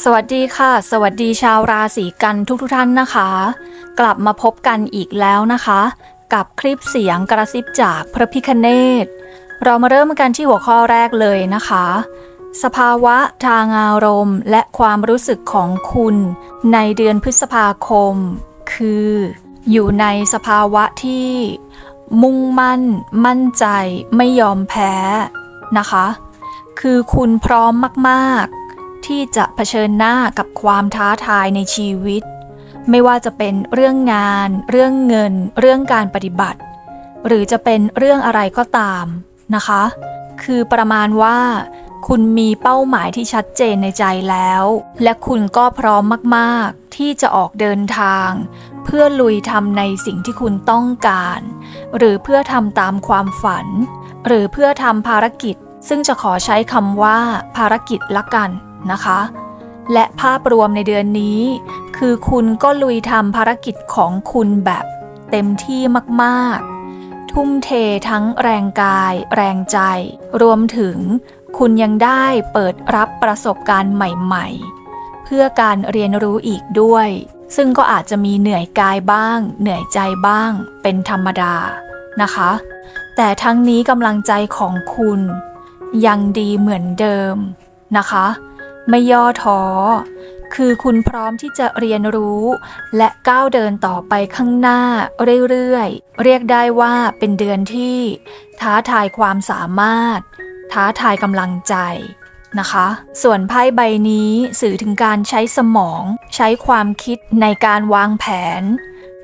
สวัสดีค่ะ สวัสดีชาวราศีกันทุกทท่านนะคะ กลับมาพบกันอีกแล้วนะคะ กับคลิปเสียงกระซิบจากพระพิคเนตเรามาเริ่มกันที่หัวข้อแรกเลยนะคะ สภาวะทางอารมณ์ และความรู้สึกของคุณในเดือนพฤษภาคม คือ อยู่ในสภาวะที่ มุ่งมั่น มั่นใจ ไม่ยอมแพ้นะคะ คือคุณพร้อมมากๆ ที่จะเผชิญหน้ากับความท้าทายในชีวิต ไม่ว่าจะเป็นเรื่องงาน เรื่องเงิน เรื่องการปฏิบัติ หรือจะเป็นเรื่องอะไรก็ตามนะคะ คือประมาณว่า คุณมีเป้าหมายที่ชัดเจนในใจแล้ว และคุณก็พร้อมมากๆ ที่จะออกเดินทาง เพื่อลุยทำในสิ่งที่คุณต้องการ หรือเพื่อทำตามความฝัน หรือเพื่อทำภารกิจซึ่งจะขอใช้คำว่าภารกิจละกัน นะคะ และภาพรวมในเดือนนี้ คือคุณก็ลุยทำภารกิจของคุณแบบเต็มที่มากๆ ทุ่มเททั้งแรงกาย แรงใจ รวมถึงคุณยังได้เปิดรับประสบการณ์ใหม่ ๆ เพื่อการเรียนรู้อีกด้วย ซึ่งก็อาจจะมีเหนื่อยกายบ้าง เหนื่อยใจบ้าง เป็นธรรมดานะคะ แต่ทั้งนี้กำลังใจของคุณ ยังดีเหมือนเดิมนะคะ ไม่ย่อท้อ คือคุณพร้อมที่จะเรียนรู้ และก้าวเดินต่อไปข้างหน้าเรื่อยๆ เรียกได้ว่าเป็นเดือนที่ ท้าทายความสามารถ ท้าทายกำลังใจนะคะ ส่วนไพ่ใบนี้สื่อถึงการใช้สมอง ใช้ความคิดในการวางแผน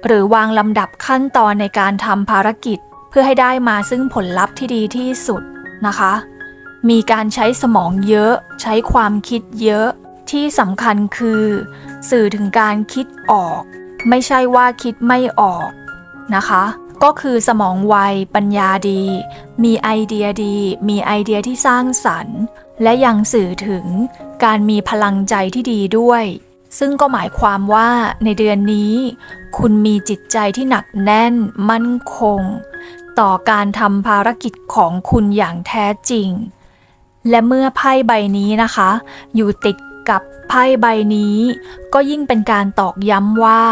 หรือวางลำดับขั้นตอนในการทำภารกิจ เพื่อให้ได้มาซึ่งผลลัพธ์ที่ดีที่สุดนะคะ มีการใช้สมองเยอะ ใช้ความคิดเยอะ ที่สำคัญคือ สื่อถึงการคิดออก ไม่ใช่ว่าคิดไม่ออกนะคะ ก็คือสมองไวปัญญาดี มีไอเดียดี มีไอเดียที่สร้างสรรค์ และยังสื่อถึงการมีพลังใจที่ดีด้วย ซึ่งก็หมายความว่าในเดือนนี้ คุณมีจิตใจที่หนักแน่น มั่นคง ต่อการทำภารกิจของคุณอย่างแท้จริง และเมื่อไพ่ใบนี้นะคะ อยู่ติดกับไพ่ใบนี้ ก็ยิ่งเป็นการตอกย้ำว่า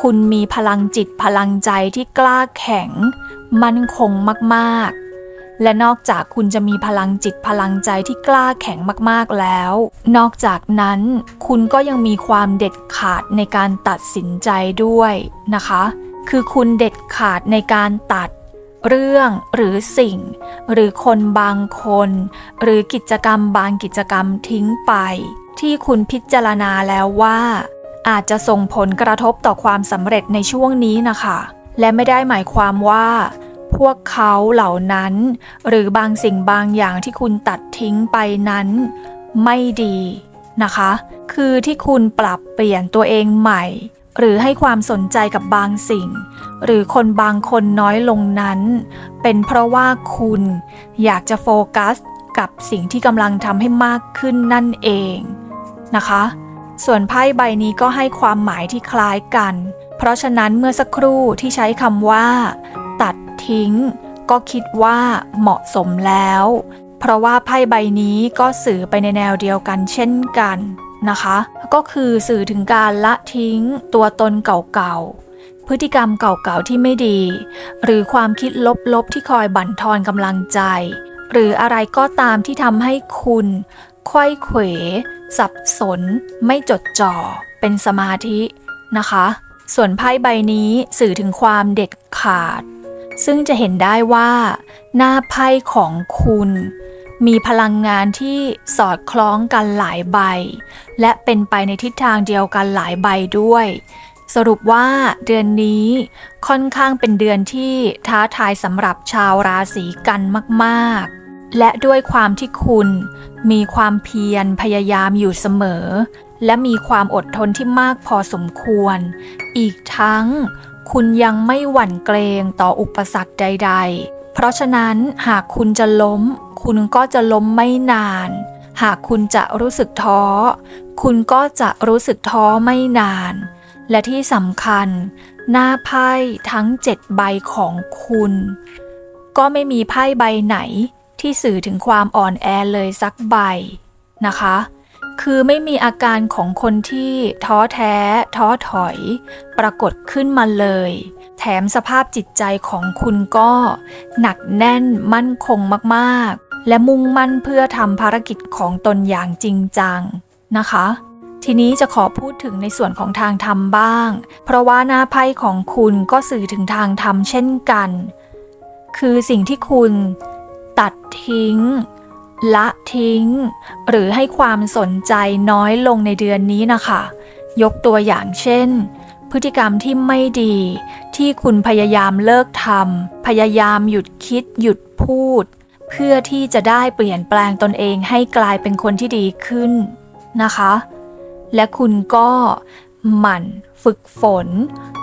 คุณมีพลังจิตพลังใจที่กล้าแข็ง มั่นคงมากๆและนอกจากคุณจะมีพลังจิตพลังใจที่กล้าแข็งมากๆแล้ว นอกจากนั้นคุณก็ยังมีความเด็ดขาดในการตัดสินใจด้วยนะคะ คือคุณเด็ดขาดในการตัด เรื่องหรือสิ่ง หรือคนบางคน หรือกิจกรรมบางกิจกรรมทิ้งไป ที่คุณพิจารณาแล้วว่า อาจจะส่งผลกระทบต่อความสำเร็จในช่วงนี้นะคะ และไม่ได้หมายความว่า พวกเขาเหล่านั้น หรือบางสิ่งบางอย่างที่คุณตัดทิ้งไปนั้น ไม่ดีนะคะ คือที่คุณปรับเปลี่ยนตัวเองใหม่ หรือให้ความสนใจกับบางสิ่ง หรือคนบางคนน้อยลงนั้น เป็นเพราะว่าคุณอยากจะโฟกัสกับสิ่งที่กำลังทำให้มากขึ้นนั่นเองนะคะ ส่วนไพ่ใบนี้ก็ให้ความหมายที่คล้ายกัน เพราะฉะนั้นเมื่อสักครู่ที่ใช้คำว่า ตัดทิ้ง ก็คิดว่าเหมาะสมแล้ว เพราะว่าไพ่ใบนี้ก็สื่อไปในแนวเดียวกันเช่นกัน นะคะ ก็คือสื่อถึงการละทิ้งตัวตนเก่าๆ พฤติกรรมเก่าๆที่ไม่ดี หรือความคิดลบๆที่คอยบั่นทอนกำลังใจ หรืออะไรก็ตามที่ทำให้คุณควยเขว สับสน ไม่จดจ่อ เป็นสมาธินะคะ ส่วนไพ่ใบนี้สื่อถึงความเด็ดขาด ซึ่งจะเห็นได้ว่า หน้าไพ่ของคุณ มีพลังงานที่สอดคล้องกันหลายใบ และเป็นไปในทิศทางเดียวกันหลายใบด้วย สรุปว่าเดือนนี้ค่อนข้างเป็นเดือนที่ท้าทายสำหรับชาวราศีกันมากๆ และด้วยความที่คุณมีความเพียรพยายามอยู่เสมอ และมีความอดทนที่มากพอสมควร อีกทั้งคุณยังไม่หวั่นเกรงต่ออุปสรรคใด ๆ เพราะฉะนั้นหากคุณจะล้ม คุณก็จะล้มไม่นาน หากคุณจะรู้สึกท้อ คุณก็จะรู้สึกท้อไม่นาน และที่สำคัญ หน้าไพ่ทั้งเจ็ดใบของคุณ ก็ไม่มีไพ่ใบไหนที่สื่อถึงความอ่อนแอเลยสักใบนะคะ คือไม่มีอาการของคนที่ท้อแท้ ท้อถอย ปรากฏขึ้นมาเลย แถมสภาพจิตใจของคุณก็ หนักแน่นมั่นคงมาก และมุ่งมั่นเพื่อทำภารกิจของตนอย่างจริงจังนะคะ ทีนี้จะขอพูดถึงในส่วนของทางธรรมบ้าง เพราะว่าหน้าไพ่ของคุณก็สื่อถึงทางธรรมเช่นกัน คือสิ่งที่คุณตัดทิ้ง ละทิ้ง หรือให้ความสนใจน้อยลงในเดือนนี้นะคะ ยกตัวอย่างเช่นพฤติกรรมที่ไม่ดี ที่คุณพยายามเลิกทำพยายามหยุดคิดหยุดพูด เพื่อที่จะได้เปลี่ยนแปลงตนเองให้กลายเป็นคนที่ดีขึ้นนะคะ และคุณก็หมั่นฝึกฝน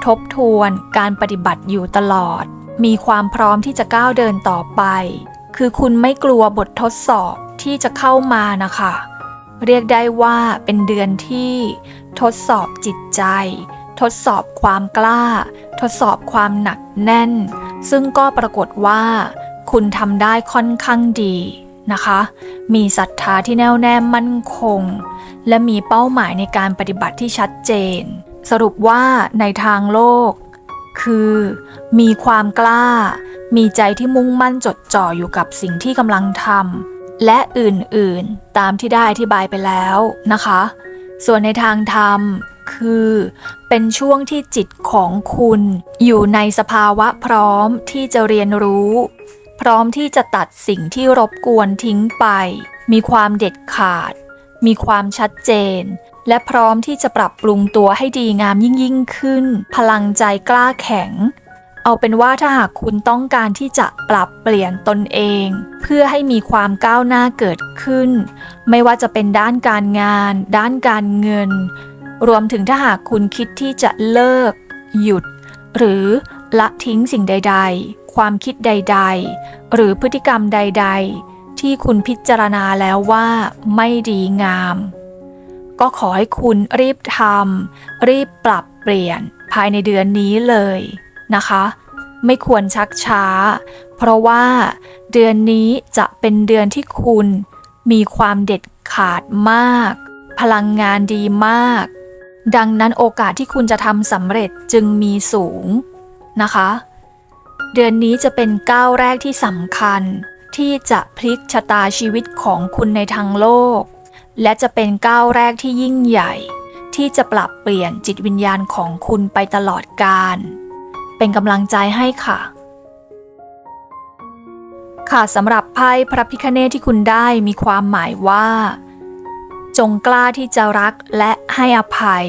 ทบทวนการปฏิบัติอยู่ตลอด มีความพร้อมที่จะก้าวเดินต่อไป คือคุณไม่กลัวบททดสอบที่จะเข้ามานะคะ เรียกได้ว่าเป็นเดือนที่ทดสอบจิตใจ ทดสอบความกล้า ทดสอบความหนักแน่น ซึ่งก็ปรากฏว่า คุณทำได้ค่อนข้างดีนะคะ มีศรัทธาที่แน่วแน่มั่นคง และมีเป้าหมายในการปฏิบัติที่ชัดเจน สรุปว่าในทางโลก คือ มีความกล้า มีใจที่มุ่งมั่นจดจ่ออยู่กับสิ่งที่กำลังทำและอื่นๆ ตามที่ได้อธิบายไปแล้วนะคะ ส่วนในทางธรรมคือเป็นช่วงที่จิตของคุณ อยู่ในสภาวะพร้อมที่จะเรียนรู้ พร้อมที่จะตัดสิ่งที่รบกวนทิ้งไป มีความเด็ดขาด มีความชัดเจน และพร้อมที่จะปรับปรุงตัวให้ดีงามยิ่งยิ่งขึ้น พลังใจกล้าแข็ง เอาเป็นว่าถ้าหากคุณต้องการที่จะปรับเปลี่ยนตนเอง เพื่อให้มีความก้าวหน้าเกิดขึ้น ไม่ว่าจะเป็นด้านการงาน ด้านการเงิน รวมถึงถ้าหากคุณคิดที่จะเลิก หยุด หรือ ละทิ้งสิ่งใด ๆ ความคิดใด ๆ หรือพฤติกรรมใด ๆ ที่คุณพิจารณาแล้วว่าไม่ดีงาม ก็ขอให้คุณรีบทำรีบปรับเปลี่ยนภายในเดือนนี้เลยนะคะ ไม่ควรชักช้า เพราะว่าเดือนนี้จะเป็นเดือนที่คุณมีความเด็ดขาดมาก พลังงานดีมาก ดังนั้นโอกาสที่คุณจะทำสำเร็จจึงมีสูง นะคะ เดือนนี้จะเป็นก้าวแรกที่สำคัญ ที่จะพลิกชะตาชีวิตของคุณในทางโลก และจะเป็นก้าวแรกที่ยิ่งใหญ่ ที่จะปรับเปลี่ยนจิตวิญญาณของคุณไปตลอดกาลเป็นกำลังใจให้ค่ะ ค่ะสำหรับไพ่พระพิคเนตที่คุณได้มีความหมายว่า จงกล้าที่จะรักและให้อภัย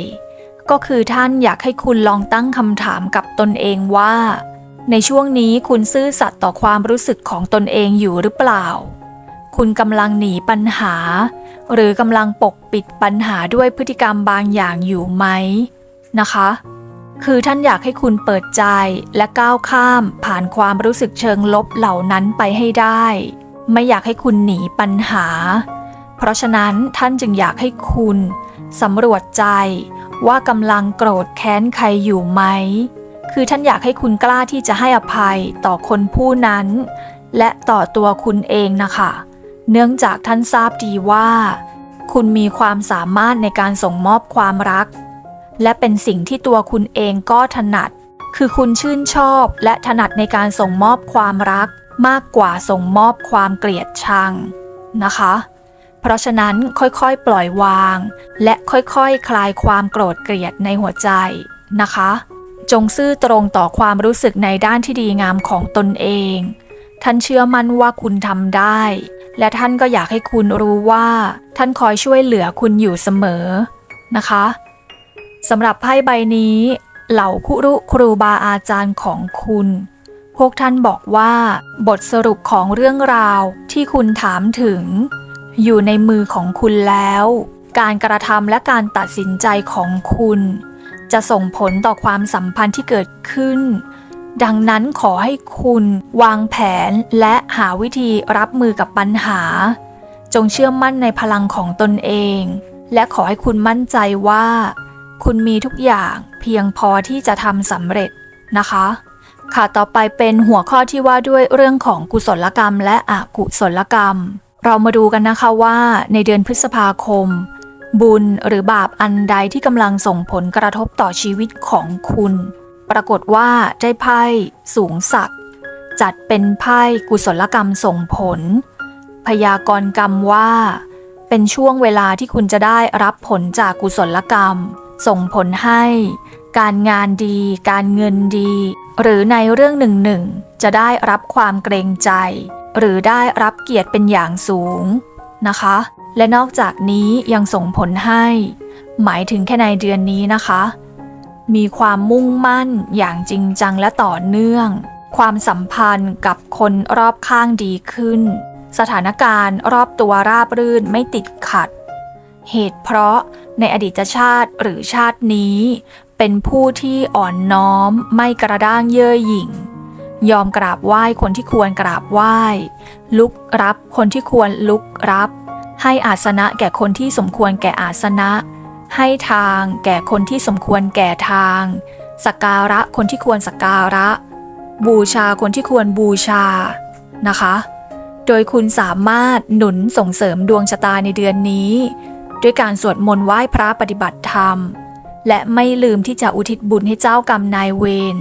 ก็คือท่านอยากให้คุณลองตั้งคำถามกับตนเองว่า ในช่วงนี้คุณซื่อสัตย์ต่อความรู้สึกของตนเองอยู่หรือเปล่า คุณกำลังหนีปัญหา หรือกำลังปกปิดปัญหาด้วยพฤติกรรมบางอย่างอยู่ไหมนะคะ คือท่านอยากให้คุณเปิดใจและก้าวข้ามผ่านความรู้สึกเชิงลบเหล่านั้นไปให้ได้ ไม่อยากให้คุณหนีปัญหา เพราะฉะนั้นท่านจึงอยากให้คุณสำรวจใจ ว่ากำลังโกรธแค้นใครอยู่ไหม คือท่านอยากให้คุณกล้าที่จะให้อภัยต่อคนผู้นั้น และต่อตัวคุณเองนะคะ เนื่องจากท่านทราบดีว่า คุณมีความสามารถในการส่งมอบความรัก และเป็นสิ่งที่ตัวคุณเองก็ถนัด คือคุณชื่นชอบและถนัดในการส่งมอบความรักมากกว่าส่งมอบความเกลียดชังนะคะ เพราะฉะนั้นค่อยๆ ปล่อยวาง และค่อยๆคคลายความโกรธเกลียดในหัวใจนะคะ จงซื่อตรงต่อความรู้สึกในด้านที่ดีงามของตนเอง ท่านเชื่อมั่นว่าคุณทำได้ และท่านก็อยากให้คุณรู้ว่า ท่านคอยช่วยเหลือคุณอยู่เสมอนะคะสำหรับไพ่ใบนี้ เหล่าคุรุครูบาอาจารย์ของคุณ พวกท่านบอกว่า บทสรุปของเรื่องราวที่คุณถามถึง อยู่ในมือของคุณแล้ว การกระทำและการตัดสินใจของคุณ จะส่งผลต่อความสัมพันธ์ที่เกิดขึ้น ดังนั้นขอให้คุณวางแผนและหาวิธีรับมือกับปัญหา จงเชื่อมั่นในพลังของตนเอง และขอให้คุณมั่นใจว่า คุณมีทุกอย่างเพียงพอที่จะทำสำเร็จนะคะ ค่ะต่อไปเป็นหัวข้อที่ว่าด้วยเรื่องของกุศลกรรมและอกุศลกรรม เรามาดูกันนะคะว่าในเดือนพฤษภาคม บุญหรือบาปอันใดที่กำลังส่งผลกระทบต่อชีวิตของคุณ ปรากฏว่าได้ไพ่สูงศักดิ์จัดเป็นไพ่กุศลกรรมส่งผล พยากรกรรมว่า เป็นช่วงเวลาที่คุณจะได้รับผลจากกุศลกรรม ส่งผลให้ การงานดี การเงินดี หรือในเรื่องหนึ่งหนึ่งจะได้รับความเกรงใจ หรือได้รับเกียรติเป็นอย่างสูงนะคะ และนอกจากนี้ยังส่งผลให้ หมายถึงแค่ในเดือนนี้นะคะ มีความมุ่งมั่นอย่างจริงจังและต่อเนื่อง ความสัมพันธ์กับคนรอบข้างดีขึ้น สถานการณ์รอบตัวราบรื่นไม่ติดขัด เหตุเพราะในอดีตชาติหรือชาตินี้ เป็นผู้ที่อ่อนน้อมไม่กระด้างเย่อหยิ่ง ยอมกราบไหว้คนที่ควรกราบไหว้ ลุกรับคนที่ควรลุกรับ ให้อาสนะแก่คนที่สมควรแก่อาสนะ ให้ทางแก่คนที่สมควรแก่ทางสักการะคนที่ควรสักการะ บูชาคนที่ควรบูชานะคะ โดยคุณสามารถหนุนส่งเสริมดวงชะตาในเดือนนี้ ด้วยการสวดมนต์ไหว้พระปฏิบัติธรรม และไม่ลืมที่จะอุทิศบุญให้เจ้ากรรมนายเวร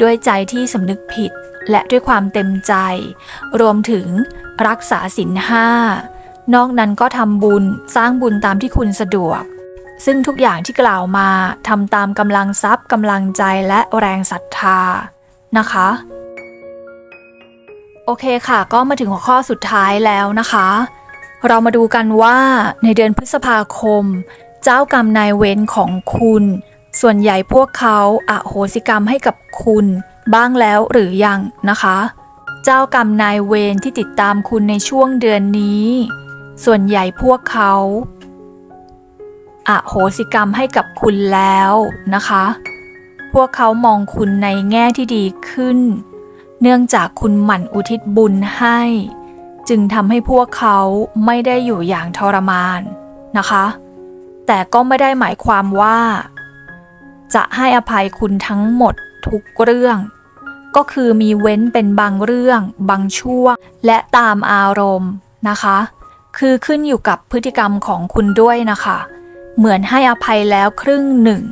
ด้วยใจที่สำนึกผิดและด้วยความเต็มใจ รวมถึงรักษาศีลห้านอกนั้นก็ทำบุญสร้างบุญตามที่คุณสะดวก ซึ่งทุกอย่างที่กล่าวมาทำตามกำลังทรัพย์กำลังใจและแรงศรัทธานะคะ โอเคค่ะ ก็มาถึงหัวข้อสุดท้ายแล้วนะคะ เรามาดูกันว่าในเดือนพฤษภาคม เจ้ากรรมนายเวรของคุณ ส่วนใหญ่พวกเขาอาโหสิกรรมให้กับคุณ บ้างแล้วหรือยังนะคะ เจ้ากรรมนายเวรที่ติดตามคุณในช่วงเดือนนี้ ส่วนใหญ่พวกเขาอาโหสิกรรมให้กับคุณแล้วนะคะ พวกเขามองคุณในแง่ที่ดีขึ้น เนื่องจากคุณหมั่นอุทิศบุญให้ จึงทำให้พวกเขาไม่ได้อยู่อย่างทรมานนะคะ แต่ก็ไม่ได้หมายความว่า จะให้อภัยคุณทั้งหมดทุกเรื่อง ก็คือมีเว้นเป็นบางเรื่อง บางช่วง และตามอารมณ์นะคะ คือขึ้นอยู่กับพฤติกรรมของคุณด้วยนะคะ เหมือนให้อภัยแล้วครึ่งหนึ่ง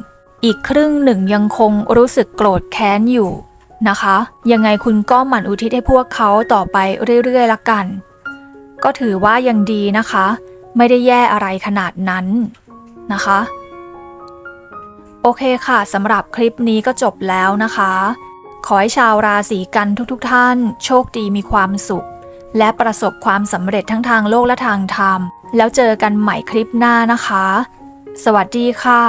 อีกครึ่งหนึ่งยังคงรู้สึกโกรธแค้นอยู่นะคะ ยังไงคุณก็หมั่นอุทิศให้พวกเขาต่อไปเรื่อยๆละกัน ก็ถือว่ายังดีนะคะ ไม่ได้แย่อะไรขนาดนั้นนะคะ โอเคค่ะสำหรับคลิปนี้ก็จบแล้วนะคะ ขอให้ชาวราศีกันทุกๆทท่าน โชคดีมีความสุข และประสบความสำเร็จทั้งทางโลกและทางธรรม แล้วเจอกันใหม่คลิปหน้านะคะ สวัสดีค่ะ